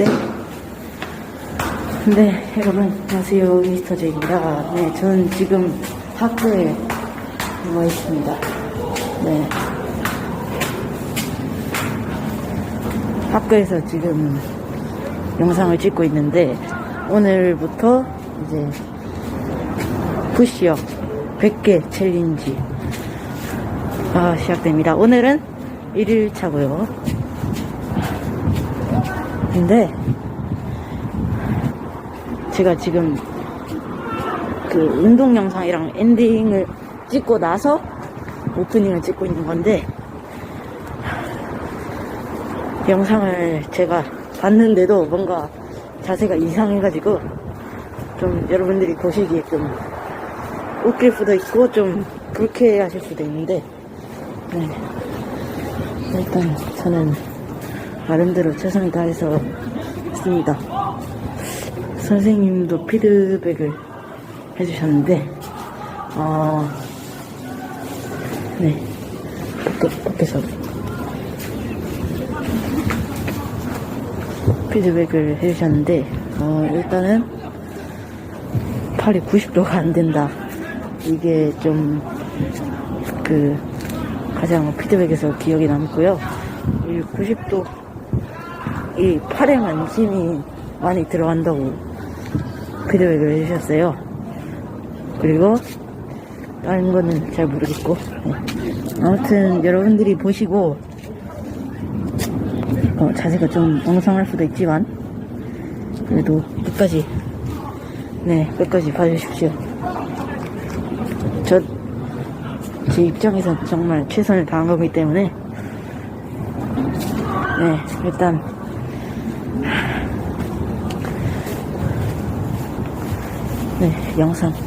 있는데 네 여러분 안녕하세요. 미스터 제입니다. 네 저는 지금 학교에 누워 있습니다. 네. 학교에서 지금 영상을 찍고 있는데 오늘부터 이제 푸시업 100개 챌린지 아, 시작됩니다. 오늘은 1일차고요. 근데 제가 지금 그 운동 영상이랑 엔딩을 찍고 나서 오프닝을 찍고 있는 건데 영상을 제가 봤는데도 뭔가 자세가 이상해가지고 좀 여러분들이 보시기에 좀 웃길 수도 있고 좀 불쾌하실 수도 있는데 네. 일단 저는 나름대로 최선을 다해서 했습니다. 선생님도 피드백을 해주셨는데 어, 네 밖- 밖에서 피드백을 해주셨는데 어, 일단은 팔이 90도가 안 된다. 이게 좀 그 가장 피드백에서 기억에 남고요. 이 90도 이 팔에만 힘이 많이 들어간다고 피드백을 해주셨어요. 그리고 다른 거는 잘 모르겠고 네. 아무튼 여러분들이 보시고 어, 자세가 좀 엉성할 수도 있지만 그래도 끝까지 네 끝까지 봐주십시오. 저 제 입장에서 정말 최선을 다한 거기 때문에 네 일단 네 영상으로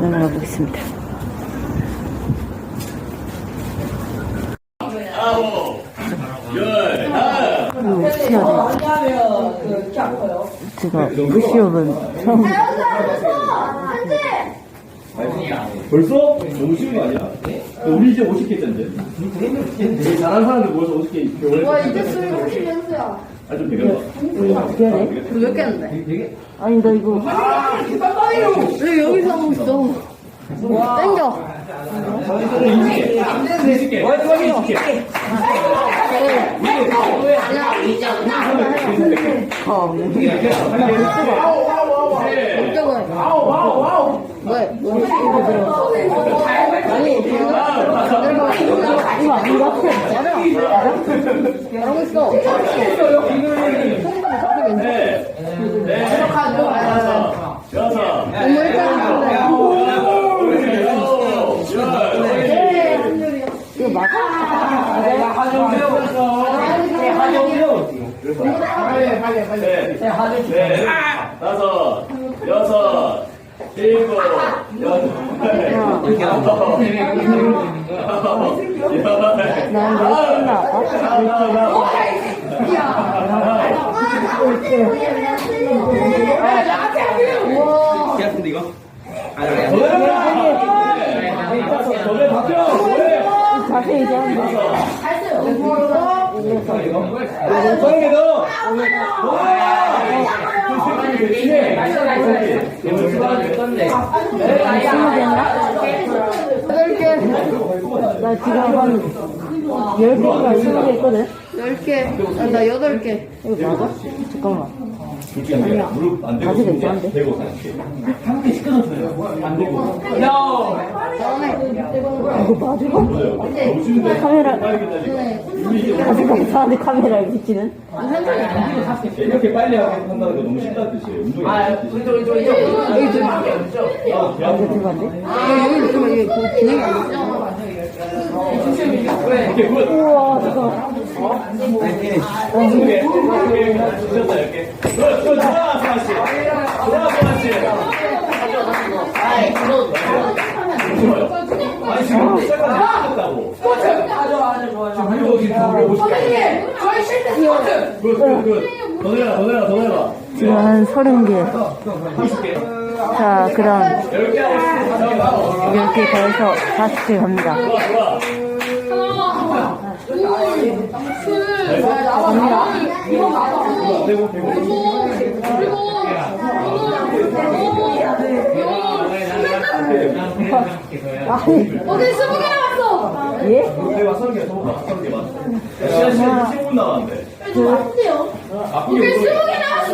넘어가 보겠습니다. 이거 어떻게 해야 돼? 제가 푸시업은 처음 벌써? 너무 쉬운 거 아니야? 우리 이제 50개 짠데. 잘하는 사람들 모여서 50개 교회. 와 이제 술이 50연수야 아좀 해야 돼? 몇 개인데? 아니 나 이거 왜 여기서 하고 있어? 땡겨 20개. 20개. 20개. 어, 어쩌고 해 왜? 뭐 이거 들어 아니 이거 것 같아. 잘하고 있어 네. 네. 여섯. 여섯. 너무 일찍 했는데 이거 맞아? 네. 네. 다섯. 여섯. 일곱. 여덟. 난몇 개나 아까 너네 바뀌어. 뭐해? 자세히 얘기하면 돼. 빨리 너. 스무 개인가? 여덟 개 나 지금 한 10개가 20개 있거든? 열 개. 아, 나 여덟 개. 이거 맞아? 잠깐만. 무릎 안 되고 자세가 이상한데? 대고 한개 시켜놨어요. 안 되고. 이거 맞아? 카메라, 자세가 이상한데 카메라에 비치는? 이렇게 빨리 하게 한다는 거 너무 쉽다는 뜻이에요. 운동이 아, 여기 좀 아, 이거 들고 안 돼? 여기 좀 이게 그 진행이 안 돼. 이렇게 굿. 우와, 잠깐만. 스무 개. 주셨다 이렇게. 굿, 굿. 좋아, 소아 씨. 좋아, 소아 씨. 좋아요. 아니 지금 시작을 못했다고. 지금 이거 지금 개. 내라, 더 내라. 지금 한 30개. 20개. 자, 그럼 10개 하고 있습니다. 10개 더해서 40개 갑니다. 어제 스무 개 남았어. 예? 대고 서른 개 서른 개 서른 개 맞. 시간 시간 15분 남았는데. 좀 아픈데요? 아프게 어제 보여. 스무 개 남았어.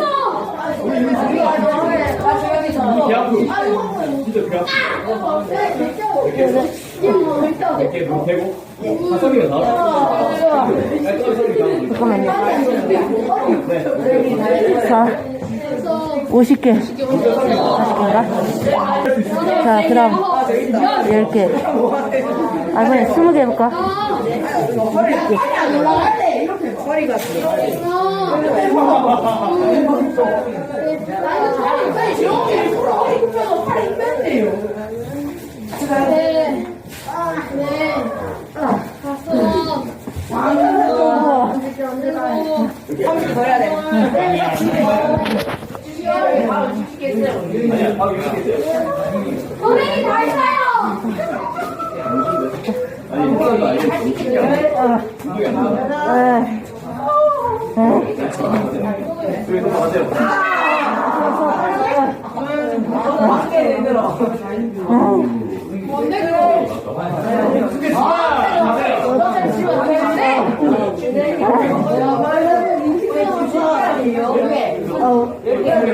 배 아프. 진짜 배 아프. 이렇게 눈 대고 다섯 개가 다. 잠깐만요. 네. 자, 50개. 40개인가? 자, 그럼 10개. 아, 그냥 20개 해볼까? 네. 네. 이렇게 돼요. 선생님 다 했어요. 안안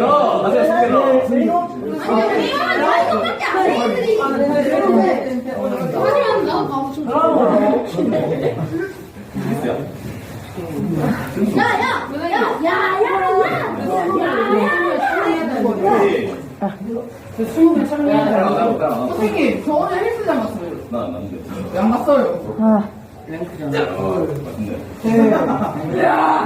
돼. 그래서 맞아요. 안 가고 야야 야야야야 선생님, 저 오늘 헬스장 갔어요. 나안 남는데. 양 갔어요. 아, 맞는데. 아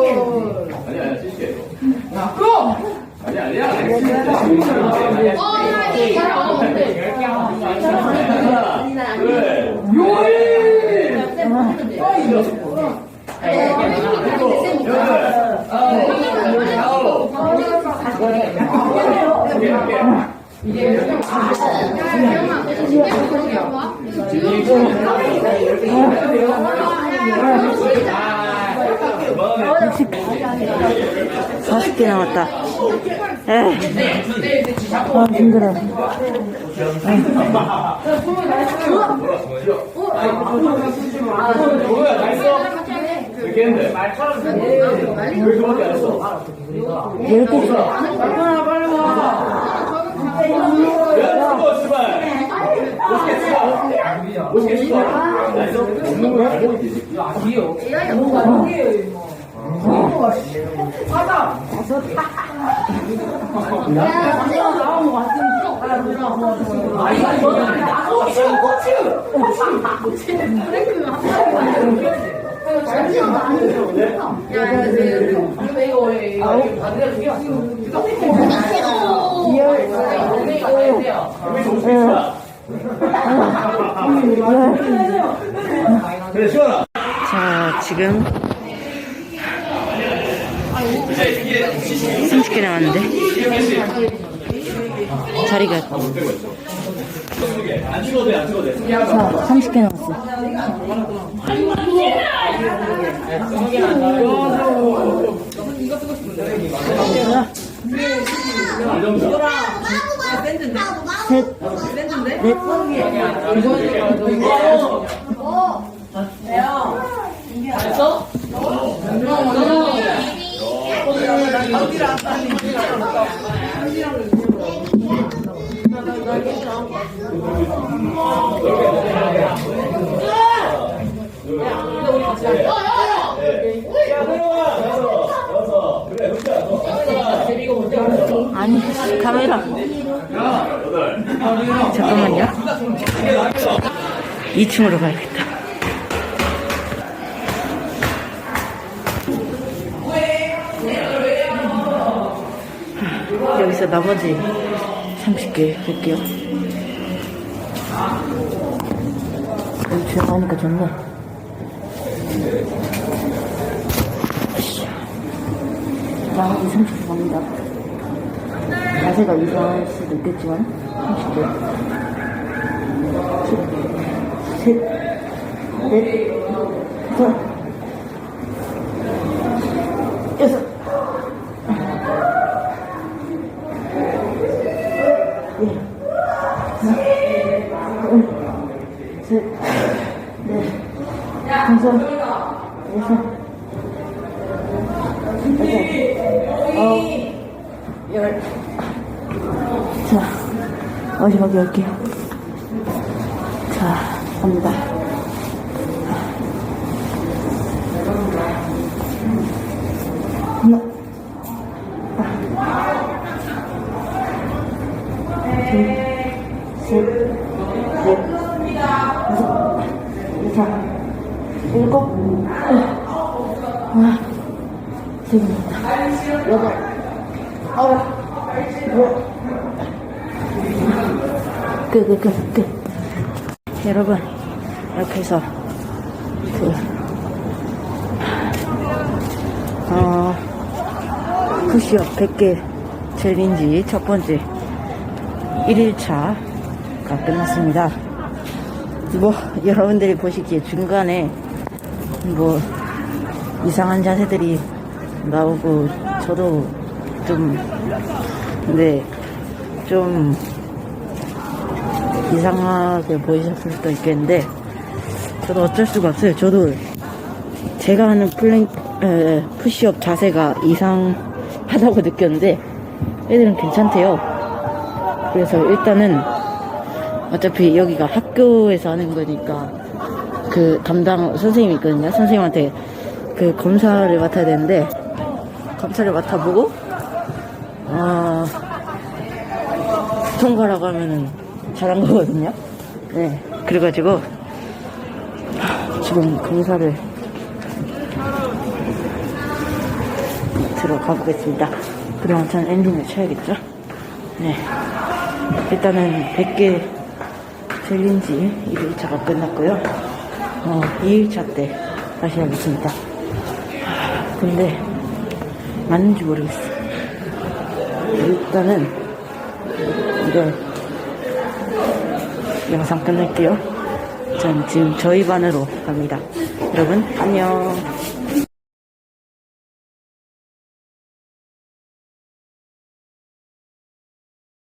니 아니야 70개 이거 야, 그럼! 아니 아니야 아니야 그래 그만해 40 개 남았다. 에이. 아, 힘들어. 뭐야 다 했어? 이렇게 했는데 왜 그밖에 안 했어? 10개. 야 죽어 씨발 50개 추가 50개 추가 나이스 먹는 거야? 알고 있지 우리 정수있다 그래 시원아 자, 지금 30개 남았는데. 자리가. 안 찍어도 돼 안 찍어도 돼 자, 30개 남았어. 셋, 넷, 그래 혼자 너 아니, 카메라. 잠깐만요. 2층으로 가야겠다. 여기서 나머지 30개 할게요. 여기 주행하니까 좋네. 나 2, 30개 갑니다. 자세가 이상할 수도 있겠지만, 30개. 셋, 넷, 여섯, 일곱, 아홉, 열. 자, 마지막에 할게요. 자, 갑니다. 하나, 둘, 셋, 일곱, 하나, 셋, 여덟, 아홉, 열. 끝, 끝, 끝, 끝. 여러분, 이렇게 해서, 그, 어, 푸시업 100개 챌린지 첫 번째 1일차가 끝났습니다. 뭐, 여러분들이 보시기에 중간에 뭐, 이상한 자세들이 나오고, 저도 좀, 근데, 좀, 이상하게 보이셨을 수도 있겠는데, 저도 어쩔 수가 없어요. 저도 제가 하는 플랭, 에, 푸시업 자세가 이상하다고 느꼈는데, 애들은 괜찮대요. 그래서 일단은, 어차피 여기가 학교에서 하는 거니까, 그 담당 선생님이 있거든요. 선생님한테 그 검사를 맡아야 되는데, 검사를 맡아보고, 어, 통과라고 하면은 잘한 거거든요. 네. 그래가지고, 지금 검사를 들어가 보겠습니다. 그동안 전 엔딩을 쳐야겠죠? 네. 일단은 100개 챌린지 1일차가 끝났고요. 어, 2일차 때 다시 하겠습니다. 하, 근데, 맞는지 모르겠어. 일단은, 이걸, 영상 끝낼게요. 전 지금 저희 반으로 갑니다. 여러분, 안녕.